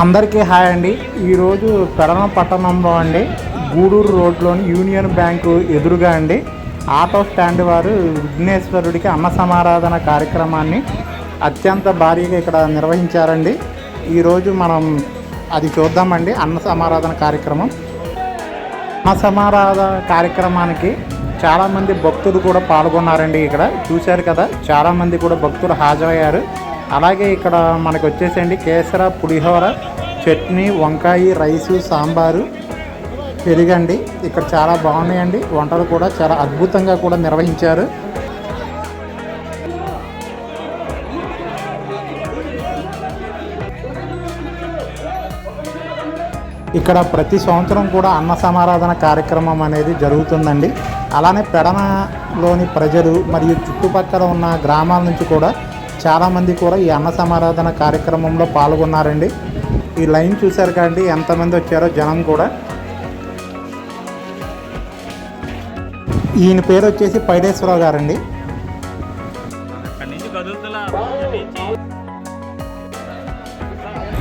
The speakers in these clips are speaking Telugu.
అందరికీ హాయ్ అండి. ఈరోజు పెడన పట్టణంలో అండి గూడూరు రోడ్లోని యూనియన్ బ్యాంకు ఎదురుగా అండి. ఆటో స్టాండ్ వారు విఘ్నేశ్వరుడికి అన్న సమారాధన కార్యక్రమాన్ని అత్యంత భారీగా ఇక్కడ నిర్వహించారండి. ఈరోజు మనం అది చూద్దామండి అన్న సమారాధన కార్యక్రమం. అన్న సమారాధన కార్యక్రమానికి చాలామంది భక్తులు కూడా పాల్గొన్నారండి ఇక్కడ. చూశారు కదా చాలామంది కూడా భక్తులు హాజరయ్యారు. అలాగే ఇక్కడ మనకు వచ్చేసండి కేసర పులిహోర చట్నీ వంకాయ రైసు సాంబారు. పెరుగండి. ఇక్కడ చాలా బాగున్నాయండి. వంటలు కూడా చాలా అద్భుతంగా కూడా నిర్వహించారు. ఇక్కడ ప్రతి సంవత్సరం కూడా అన్న సమారాధన కార్యక్రమం అనేది జరుగుతుందండి. అలానే పెడనలోని ప్రజలు మరియు చుట్టుపక్కల ఉన్న గ్రామాల నుంచి కూడా చాలామంది కూడా ఈ అన్న సమారాధన కార్యక్రమంలో పాల్గొన్నారండి. ఈ లైన్ చూశారు కదండి ఎంతమంది వచ్చారో జనం కూడా. ఈయన పేరు వచ్చేసి పైడేశ్వరరావు గారండి.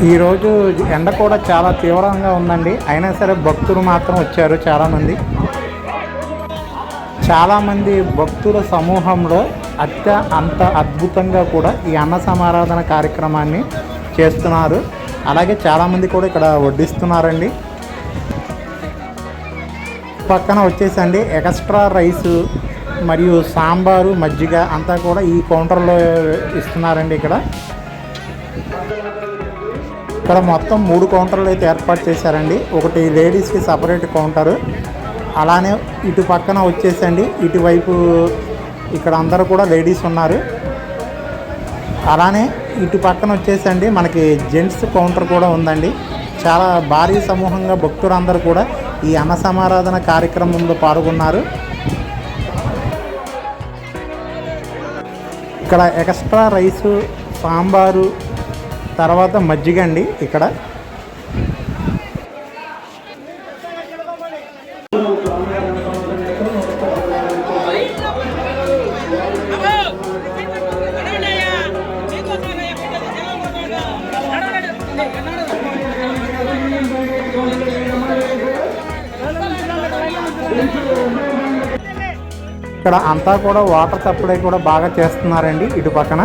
ఈరోజు ఎండ కూడా చాలా తీవ్రంగా ఉందండి. అయినా సరే భక్తులు మాత్రం వచ్చారు చాలామంది. చాలామంది భక్తుల సమూహంలో అత్య అంత అద్భుతంగా కూడా ఈ అన్న సమారాధన కార్యక్రమాన్ని చేస్తున్నారు. అలాగే చాలామంది కూడా ఇక్కడ వడ్డిస్తున్నారండి. పక్కన వచ్చేసండి ఎక్స్ట్రా రైస్ మరియు సాంబారు మజ్జిగ అంతా కూడా ఈ కౌంటర్లో ఇస్తున్నారండి ఇక్కడ. ఇక్కడ మొత్తం మూడు కౌంటర్లు అయితే ఏర్పాటు చేశారండి. ఒకటి లేడీస్కి సపరేట్ కౌంటరు. అలానే ఇటు పక్కన వచ్చేసండి ఇటువైపు ఇక్కడ అందరూ కూడా లేడీస్ ఉన్నారు. అలానే ఇటు పక్కన వచ్చేసండి మనకి జెంట్స్ కౌంటర్ కూడా ఉందండి. చాలా భారీ సమూహంగా భక్తులందరూ కూడా ఈ అన్న సమారాధన కార్యక్రమంలో పాల్గొన్నారు. ఇక్కడ ఎక్స్ట్రా రైసు సాంబారు తర్వాత మజ్జిగ అండి ఇక్కడ. ఇక్కడ అంతా కూడా వాటర్ సప్లై కూడా బాగా చేస్తున్నారండి ఇటు పక్కన.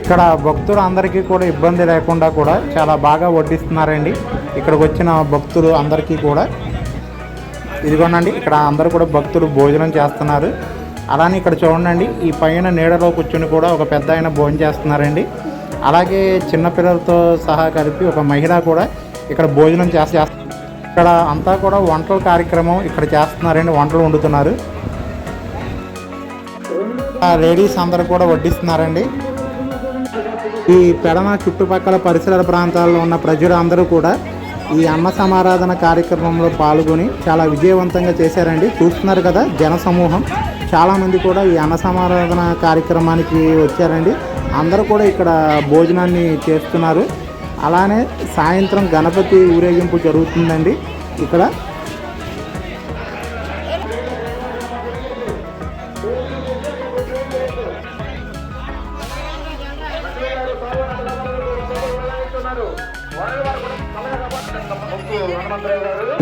ఇక్కడ భక్తులు అందరికీ కూడా ఇబ్బంది లేకుండా కూడా చాలా బాగా వడ్డిస్తున్నారండి. ఇక్కడికి వచ్చిన భక్తులు అందరికీ కూడా. ఇదిగోనండి ఇక్కడ అందరూ కూడా భక్తులు భోజనం చేస్తున్నారు. అలానే ఇక్కడ చూడండి ఈ పైన నీడలో కూర్చుని కూడా ఒక పెద్ద ఆయన భోజనం చేస్తున్నారండి. అలాగే చిన్నపిల్లలతో సహా కలిపి ఒక మహిళ కూడా ఇక్కడ భోజనం చేస్తే ఇక్కడ అంతా కూడా వంటల కార్యక్రమం ఇక్కడ చేస్తున్నారండి వంటలు వండుతున్నారు. ఆ లేడీస్ అందరూ కూడా వడ్డిస్తున్నారండి. ఈ పెడమ చుట్టుపక్కల పరిసర ప్రాంతాల్లో ఉన్న ప్రజలు అందరూ కూడా ఈ అన్న సమారాధన కార్యక్రమంలో పాల్గొని చాలా విజయవంతంగా చేశారండి. చూస్తున్నారు కదా జన సమూహం. చాలామంది కూడా ఈ అన్న సమారాధన కార్యక్రమానికి వచ్చారండి. అందరూ కూడా ఇక్కడ భోజనాన్ని చేస్తున్నారు. అలానే సాయంత్రం గణపతి ఊరేగింపు జరుగుతుందండి ఇక్కడ.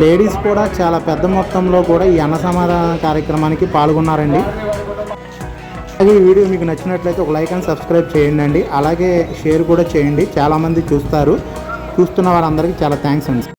లేడీస్ కూడా చాలా పెద్ద మొత్తంలో కూడా ఈ అన్న సమాధాన కార్యక్రమానికి పాల్గొన్నారండి. అలాగే ఈ వీడియో మీకు నచ్చినట్లయితే ఒక లైక్ అండ్ సబ్స్క్రైబ్ చేయండి అండి. అలాగే షేర్ కూడా చేయండి. చాలామంది చూస్తారు. చూస్తున్న వారందరికీ చాలా థ్యాంక్స్ అండి.